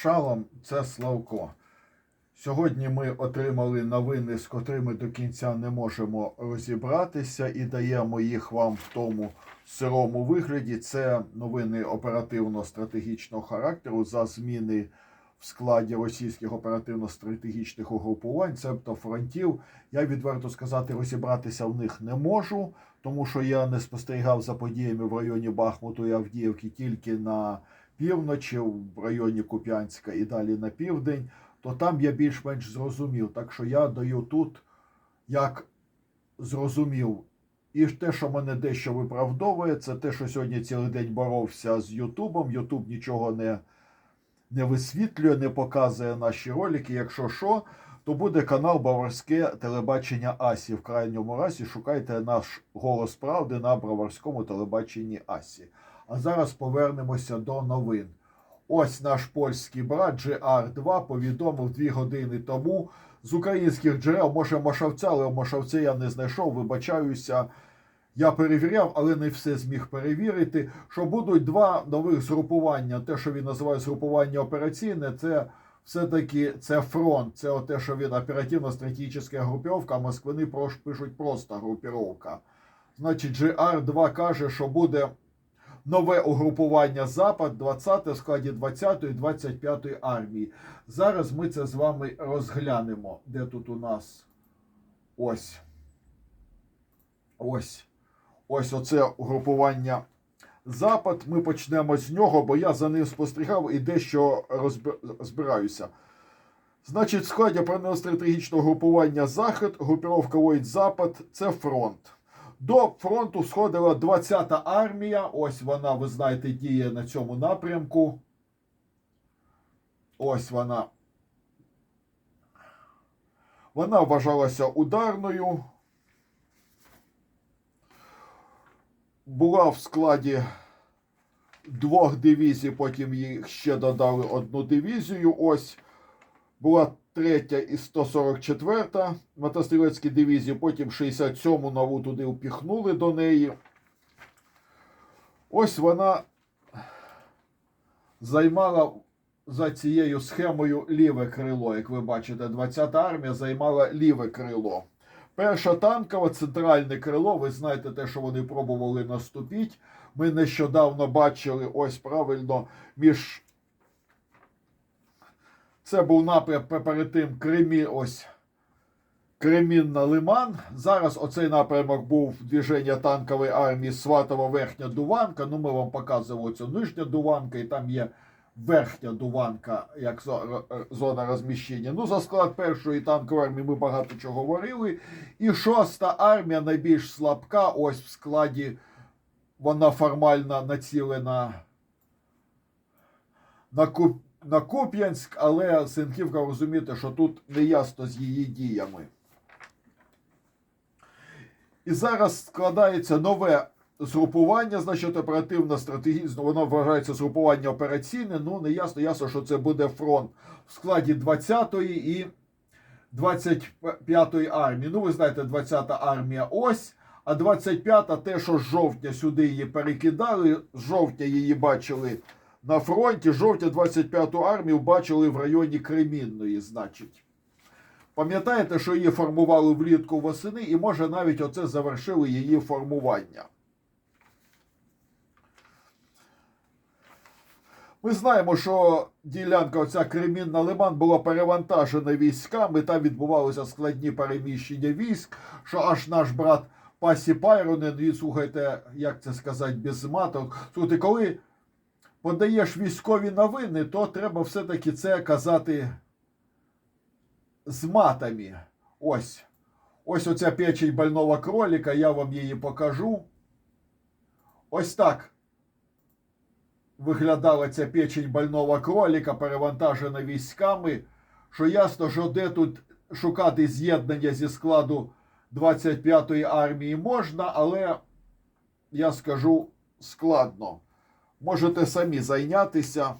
Шалом, це Славко. Сьогодні ми отримали новини, з котрими до кінця не можемо розібратися, і даємо їх вам в тому сирому вигляді. Це новини оперативно-стратегічного характеру за зміни в складі російських оперативно-стратегічних угрупувань, цебто фронтів. Я відверто сказати, розібратися в них не можу, тому що я не спостерігав за подіями в районі Бахмуту і Авдіївки тільки на півночі, в районі Куп'янська і далі на південь, то там я більш-менш зрозумів. Так що я даю тут, як зрозумів, і те, що мене дещо виправдовує, це те, що сьогодні цілий день боровся з Ютубом. Ютуб нічого не, не висвітлює, не показує наші ролики. Якщо що, то буде канал Баварське телебачення Асі. В крайньому разі шукайте наш голос правди на броварському телебаченні Асі. А зараз повернемося до новин. Ось наш польський брат GR2 повідомив дві години тому з українських джерел, може Мошавця, але Мошавця я не знайшов, вибачаюся. Я перевіряв, але не все зміг перевірити. Що будуть два нових згрупування. Те, що він називає згрупування операційне, це все-таки це фронт. Це те, що він оперативно-стратегічна групіровка, а москвини пишуть просто групіровка. Значить, GR2 каже, що буде нове угрупування Запад 20 в складі 20 і 25 армії. Зараз ми це з вами розглянемо. Де тут у нас ось. Ось. Ось оце угрупування Запад. Ми почнемо з нього, бо я за ним спостерігав і дещо розбираюся. Значить, в складі стратегічного групування Захід, групіровка Войт Запад це фронт. До фронту сходила 20-та армія. Ось вона, ви знаєте, діє на цьому напрямку. Ось вона. Вона вважалася ударною. Була в складі двох дивізій, потім їх ще додали одну дивізію. Ось була третя і 144 мотострілецькі дивізії, потім 67-му нову туди впіхнули до неї. Ось вона займала за цією схемою ліве крило. Як ви бачите, 20-та армія займала ліве крило. Перша танкова центральне крило. Ви знаєте те, що вони пробували наступити. Ми нещодавно бачили ось правильно між це був напрям перед тим Кремі, ось Кремін на Лиман. Зараз оцей напрямок був движення танкової армії Сватова Верхня Дуванка. Ну, ми вам показували цю нижня Дуванка, і там є верхня Дуванка як зона розміщення. Ну, за склад першої танкової армії ми багато чого говорили. І шоста армія найбільш слабка. Ось в складі вона формально націлена на Куп на Куп'янськ, але Синківка розумієте, що тут не ясно з її діями. І зараз складається нове згрупування, значить, оперативно стратегічно, воно вважається згрупування операційне. Ну, не ясно, ясно, що це буде фронт в складі 20-ї і 25-ї армії. Ну, ви знаєте, 20-та армія ось. А 25-та, те, що з жовтня сюди її перекидали, з жовтня її бачили на фронті жовтня 25-ту армію бачили в районі Кремінної, значить. Пам'ятаєте, що її формували влітку восени, і може навіть оце завершили її формування. Ми знаємо, що ділянка оця Кремінна Лиман була перевантажена військами, там відбувалися складні переміщення військ, що аж наш брат Пасі Пайронен, і слухайте, як це сказати, без маток. Слухайте, коли подаєш військові новини, то треба все-таки це казати з матами. Ось. Ось оця печень больного кролика, я вам її покажу. Ось так виглядала ця печень больного кролика, перевантажена військами. Що ясно, що де тут шукати з'єднання зі складу 25-ї армії можна, але я скажу складно. Можете самі зайнятися.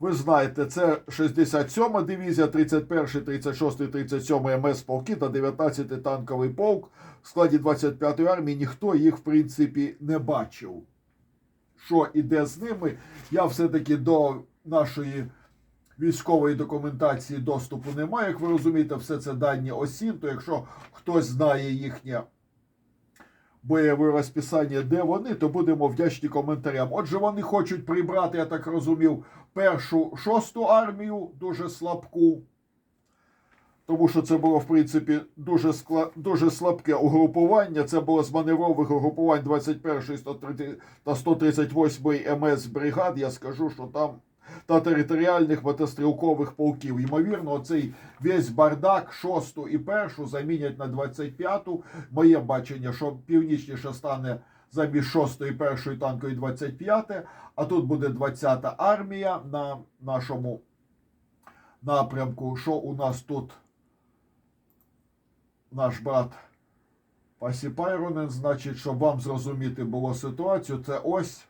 Ви знаєте, це 67-ма дивізія, 31, 36, 37 МС полки та 19-й танковий полк в складі 25-ї армії ніхто їх, в принципі, не бачив. Що іде з ними, я все-таки до нашої військової документації доступу не маю. Як ви розумієте, все це дані ОСІН, то якщо хтось знає їхнє бойове розписання, де вони, то будемо вдячні коментарям. Отже, вони хочуть прибрати, я так розумів, першу шосту армію, дуже слабку. Тому що це було, в принципі, дуже, скла... дуже слабке угрупування. Це було з маневрових угрупувань 21 130 та 138 МС бригад. Я скажу, що там та територіальних мотострілкових полків. Ймовірно, цей весь бардак, шосту і першу замінять на 25-ту. Моє бачення, що північніше стане замість шостої, першої танкової 25, а тут буде 20-та армія на нашому напрямку. Що у нас тут? Наш брат Пасі Пайронен, значить, щоб вам зрозуміти було ситуацію, це ось.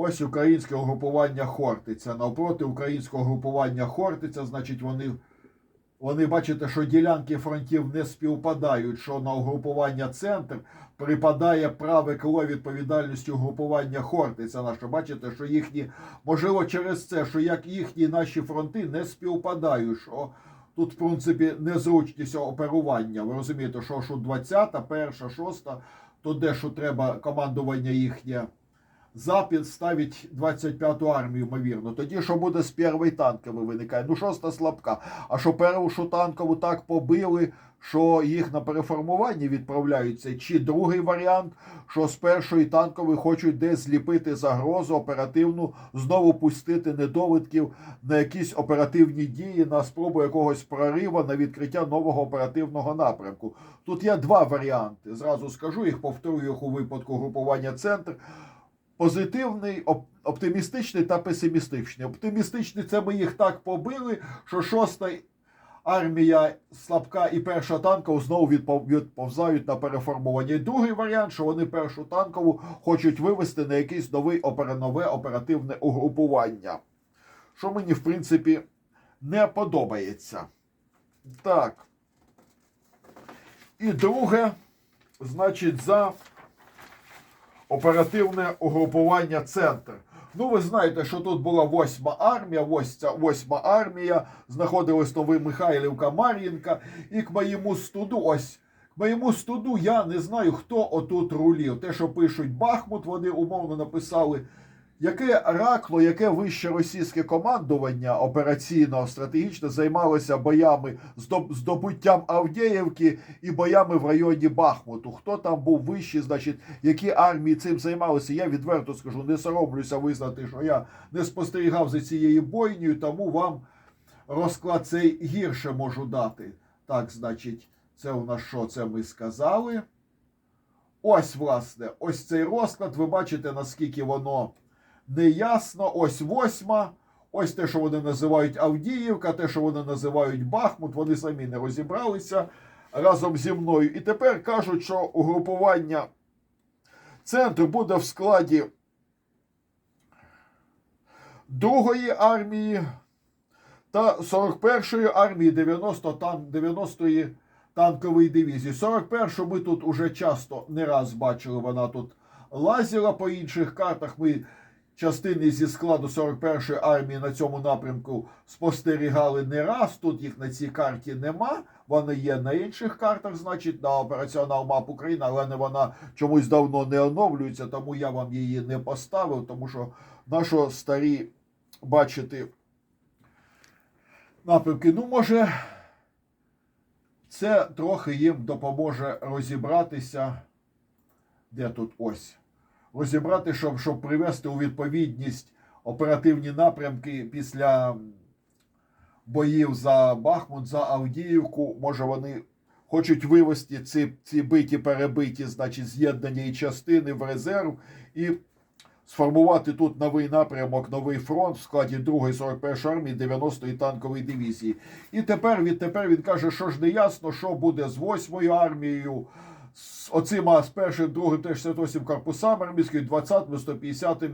Ось українське угрупування Хортиця. Навпроти українського групування Хортиця, значить, вони, вони бачите, що ділянки фронтів не співпадають, що на угрупування центр припадає праве крило відповідальності угрупування Хортиця. Наше бачите, що їхні, можливо, через це, що як їхні наші фронти не співпадають. що Тут, в принципі, незручність оперування. Ви розумієте, що що 20-та, перша, шоста, то дещо треба командування їхнє запит ставить 25-ту армію, ймовірно. Тоді що буде з першої танкової виникає? Ну, шоста слабка. А що першу танкову так побили, що їх на переформування відправляються? Чи другий варіант, що з першої танкової хочуть десь зліпити загрозу оперативну, знову пустити недовідків на якісь оперативні дії, на спробу якогось прориву, на відкриття нового оперативного напрямку. Тут є два варіанти. Зразу скажу їх, повторюю їх у випадку групування центр позитивний, оп- оптимістичний та песимістичний. Оптимістичний це ми їх так побили, що шоста армія слабка і перша танкова знову відпов- відповзають на переформування. І другий варіант, що вони першу танкову хочуть вивести на опера- нове оперативне угрупування. Що мені, в принципі, не подобається. Так. І друге, значить, за оперативне угрупування центр. Ну, ви знаєте, що тут була восьма армія, восьма армія, знаходилась Новий Михайлівка Мар'їнка, і к моєму студу, ось к моєму студу, я не знаю, хто отут рулів. Те, що пишуть Бахмут, вони умовно написали. Яке ракло, яке вище російське командування операційно стратегічно займалося боями здобуттям Авдіївки і боями в районі Бахмуту? Хто там був вищий, значить, які армії цим займалися? Я відверто скажу, не соромлюся визнати, що я не спостерігав за цією бойнею, тому вам розклад цей гірше можу дати. Так, значить, це у нас що? Це ми сказали. Ось, власне, ось цей розклад. Ви бачите, наскільки воно неясно. Ось восьма. Ось те, що вони називають Авдіївка, те, що вони називають Бахмут, вони самі не розібралися разом зі мною. І тепер кажуть, що угрупування центру буде в складі другої армії та 41-ї армії 90 тан 90-ї танкової дивізії. 41-шу ми тут уже часто не раз бачили, вона тут лазила по інших картах. Ми частини зі складу 41-ї армії на цьому напрямку спостерігали не раз. Тут їх на цій карті нема. Вони є на інших картах, значить, на операціонал мап України, але не вона чомусь давно не оновлюється, тому я вам її не поставив, тому що наші старі бачити напрямки. Ну, може, це трохи їм допоможе розібратися. Де тут ось? Розібрати, щоб, щоб привести у відповідність оперативні напрямки після боїв за Бахмут, за Авдіївку. Може, вони хочуть вивести ці, ці биті, перебиті, значить, з'єднані частини в резерв і сформувати тут новий напрямок, новий фронт в складі 2-ї 41 армії 90-ї танкової дивізії. І тепер відтепер він каже, що ж не ясно, що буде з 8-ю армією, з оцима з 1, 2, 68 корпусами армійської, 20 150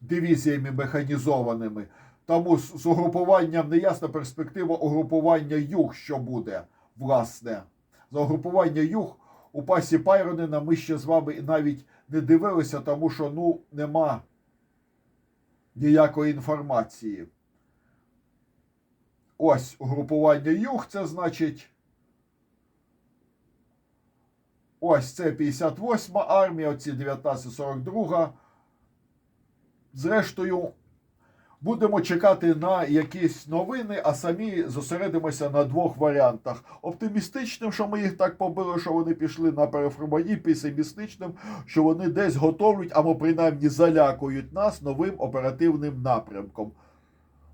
дивізіями механізованими. Тому з угрупуванням неясна перспектива угрупування юг, що буде. власне. За угрупування юг у пасі Пайронена ми ще з вами навіть не дивилися, тому що ну нема ніякої інформації. Ось угрупування юг, це значить. Ось це 58 армія, оці 1942. Зрештою, будемо чекати на якісь новини, а самі зосередимося на двох варіантах: оптимістичним, що ми їх так побили, що вони пішли на переформані, песимістичним, що вони десь готують, або принаймні залякують нас новим оперативним напрямком.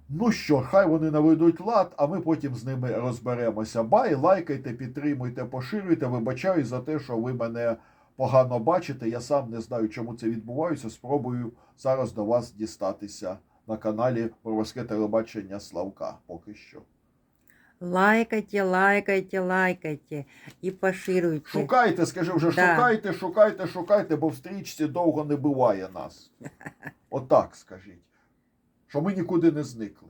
Ну що, хай вони наведуть лад, а ми потім з ними розберемося. Бай, лайкайте, підтримуйте, поширюйте. Вибачаю за те, що ви мене погано бачите. Я сам не знаю, чому це відбувається. Спробую зараз до вас дістатися на каналі Боровське телебачення Славка. Поки що. Лайкайте, лайкайте, лайкайте і поширюйте. Шукайте, скажи вже, Да. шукайте, шукайте, шукайте, бо в стрічці довго не буває нас. Отак скажіть. Що ми нікуди не зникли.